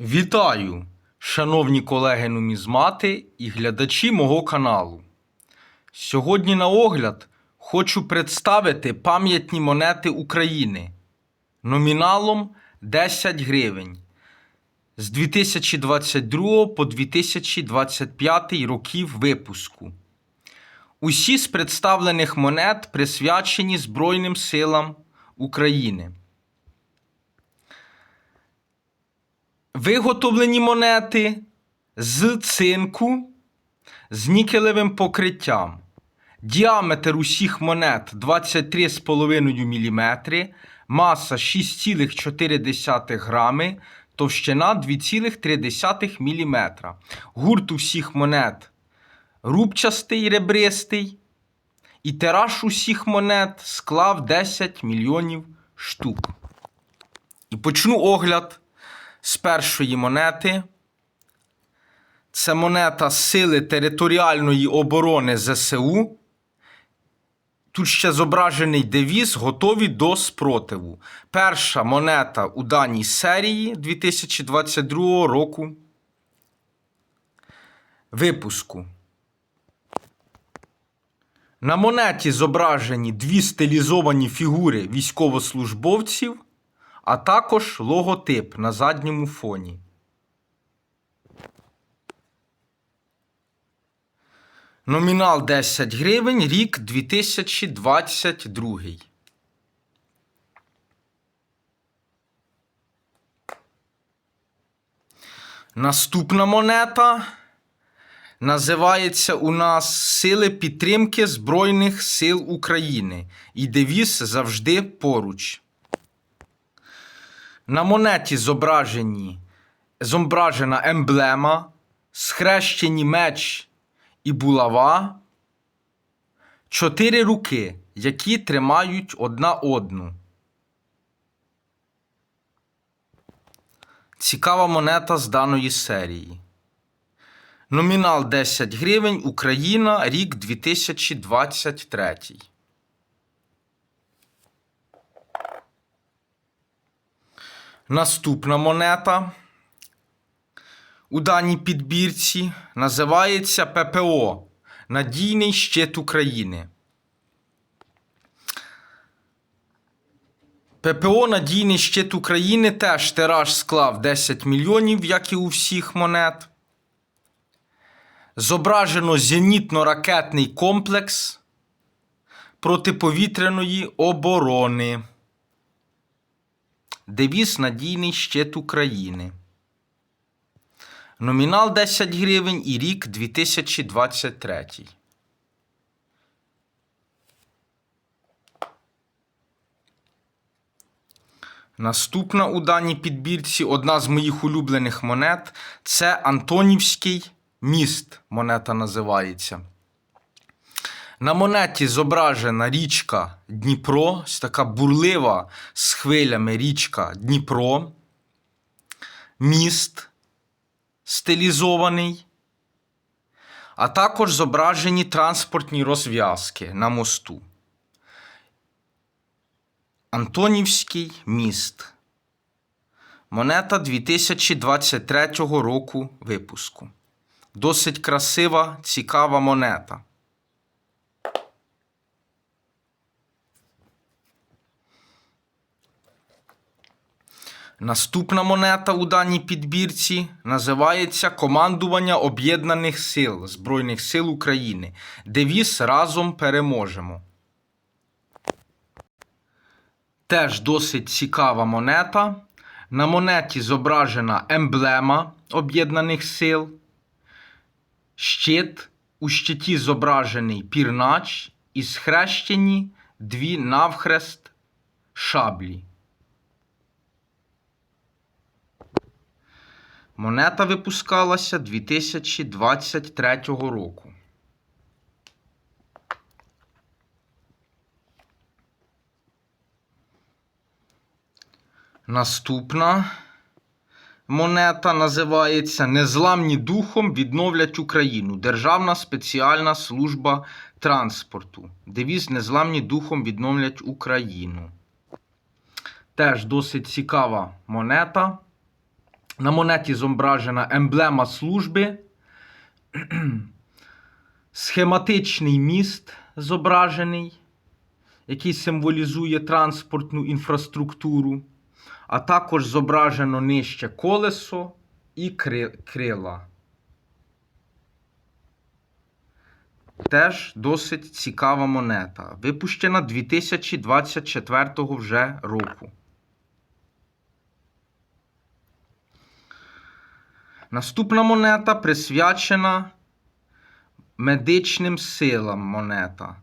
Вітаю, шановні колеги нумізмати і глядачі мого каналу. Сьогодні на огляд хочу представити пам'ятні монети України номіналом 10 гривень з 2022 по 2025 років випуску. Усі з представлених монет присвячені Збройним силам України. Виготовлені монети з цинку з нікелевим покриттям. Діаметр усіх монет 23,5 мм, маса 6,4 грами, товщина 2,3 мм. Гурт усіх монет рубчастий ребристий. І тираж усіх монет склав 10 мільйонів штук. І почну огляд з першої монети. Це монета Сили територіальної оборони ЗСУ. Тут ще зображений девіз готові до спротиву. Перша монета у даній серії 2022 року. Випуску. На монеті зображені дві стилізовані фігури військовослужбовців а також логотип на задньому фоні. Номінал 10 гривень, рік 2022. Наступна монета називається у нас Сили підтримки Збройних сил України. І девіз завжди поруч. На монеті зображені зображена емблема, схрещені меч і булава, чотири руки, які тримають одна одну. Цікава монета з даної серії. Номінал 10 гривень Україна, рік 2023. Наступна монета у даній підбірці називається ППО Надійний щит України. ППО Надійний щит України теж тираж склав 10 мільйонів, як і у всіх монет. Зображено зенітно-ракетний комплекс протиповітряної оборони. Девіз Надійний щит України. Номінал 10 гривень і рік 2023. Наступна у даній підбірці одна з моїх улюблених монет це Антонівський міст. Монета називається. На монеті зображена річка Дніпро, така бурлива з хвилями річка Дніпро, міст стилізований, а також зображені транспортні розв'язки на мосту. Антонівський міст. Монета 2023 року випуску. Досить красива, цікава монета. Наступна монета у даній підбірці називається Командування Об'єднаних Сил Збройних сил України. Девіз Разом переможемо. Теж досить цікава монета. На монеті зображена емблема Об'єднаних Сил. Щит. У щиті зображений пірнач і схрещені дві навхрест шаблі. Монета випускалася 2023 року. Наступна монета називається Незламні духом відновлять Україну. Державна спеціальна служба транспорту. Девіз Незламні духом відновлять Україну. Теж досить цікава монета. На монеті зображена емблема служби, схематичний міст зображений, який символізує транспортну інфраструктуру, а також зображено нижче колесо і крила. Теж досить цікава монета. Випущена 2024 вже року. Наступна монета присвячена медичним силам монета.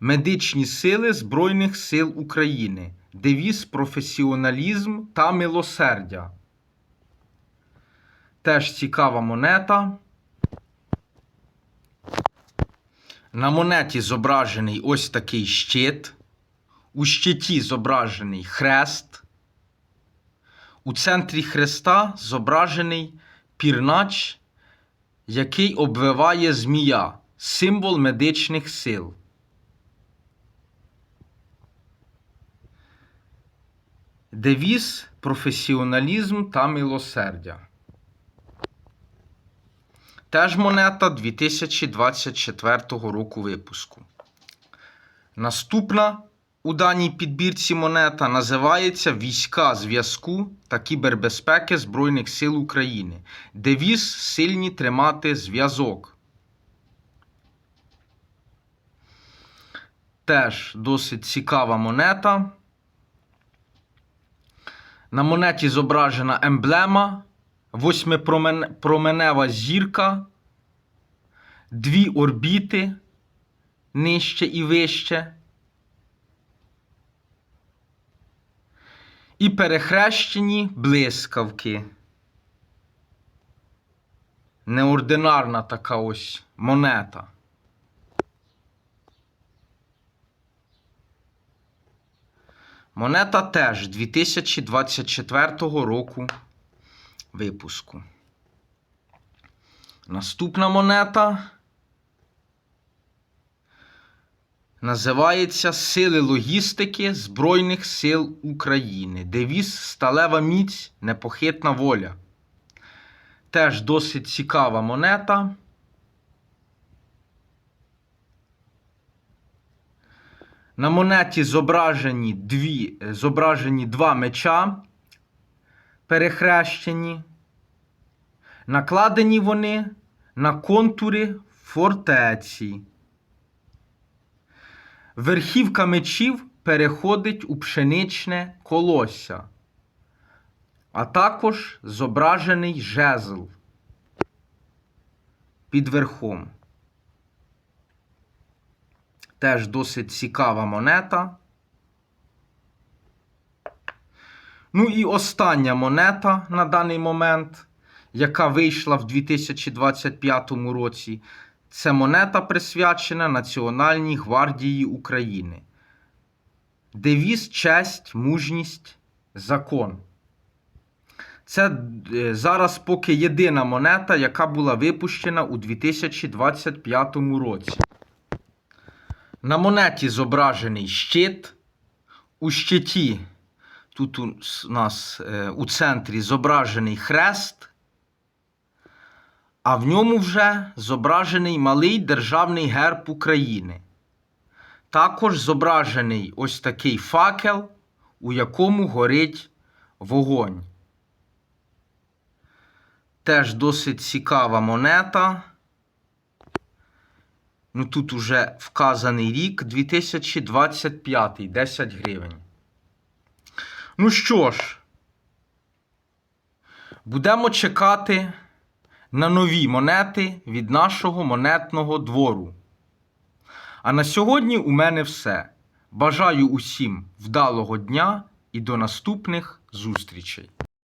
Медичні сили Збройних сил України. Девіз професіоналізм та милосердя. Теж цікава монета. На монеті зображений ось такий щит. У щиті зображений хрест. У центрі хреста зображений пірнач, який обвиває змія, символ медичних сил. Девіз професіоналізм та милосердя. Теж монета 2024 року випуску. Наступна у даній підбірці монета називається Війська зв'язку та кібербезпеки Збройних сил України. Девіз сильні тримати зв'язок. Теж досить цікава монета. На монеті зображена емблема, восьмипроменева зірка, дві орбіти нижче і вище. І перехрещені блискавки. Неординарна така ось монета. Монета теж 2024 року випуску. Наступна монета називається Сили логістики Збройних сил України. Девіз Сталева міць, непохитна воля. Теж досить цікава монета. На монеті зображені, дві, зображені два меча, перехрещені. Накладені вони на контури фортеці. Верхівка мечів переходить у пшеничне колосся, а також зображений жезл під верхом. Теж досить цікава монета. Ну і остання монета на даний момент, яка вийшла в 2025 році. Це монета присвячена Національній гвардії України. Девіз честь, мужність, закон. Це е, зараз поки єдина монета, яка була випущена у 2025 році. На монеті зображений щит. У щиті тут у нас е, у центрі зображений хрест, а в ньому вже зображений малий державний герб України. Також зображений ось такий факел, у якому горить вогонь. Теж досить цікава монета. Ну тут уже вказаний рік 2025, 10 гривень. Ну що ж, будемо чекати на нові монети від нашого монетного двору. А на сьогодні у мене все. Бажаю усім вдалого дня і до наступних зустрічей!